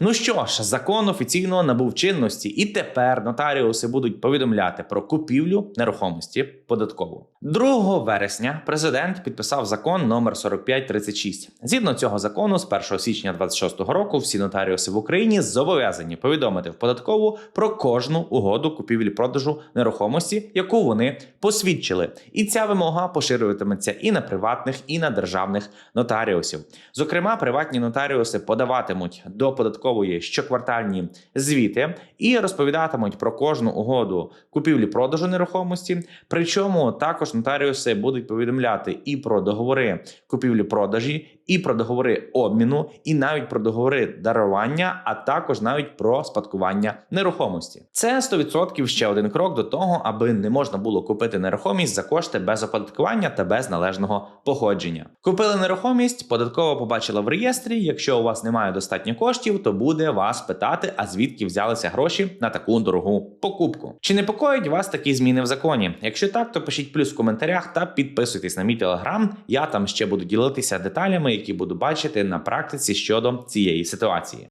Ну що ж, закон офіційно набув чинності, і тепер нотаріуси будуть повідомляти про купівлю нерухомості податково. 2 вересня президент підписав закон номер 4536. Згідно цього закону, з 1 січня 2026 року всі нотаріуси в Україні зобов'язані повідомити в податкову про кожну угоду купівлі-продажу нерухомості, яку вони посвідчили. І ця вимога поширюватиметься і на приватних, і на державних нотаріусів. Зокрема, приватні нотаріуси подаватимуть до податкової щоквартальні звіти і розповідатимуть про кожну угоду купівлі-продажу нерухомості. Причому також нотаріуси будуть повідомляти і про договори купівлі-продажі, і про договори обміну, і навіть про договори дарування, а також навіть про спадкування нерухомості. Це 100% ще один крок до того, аби не можна було купити нерухомість за кошти без оподаткування та без належного походження. Купили нерухомість, податково побачила в реєстрі. Якщо у вас немає достатньо коштів, то буде вас питати, а звідки взялися гроші на таку дорогу покупку. Чи непокоїть вас такі зміни в законі? Якщо так, то пишіть плюс в коментарях та підписуйтесь на мій телеграм. Я там ще буду ділитися деталями, які буду бачити на практиці щодо цієї ситуації.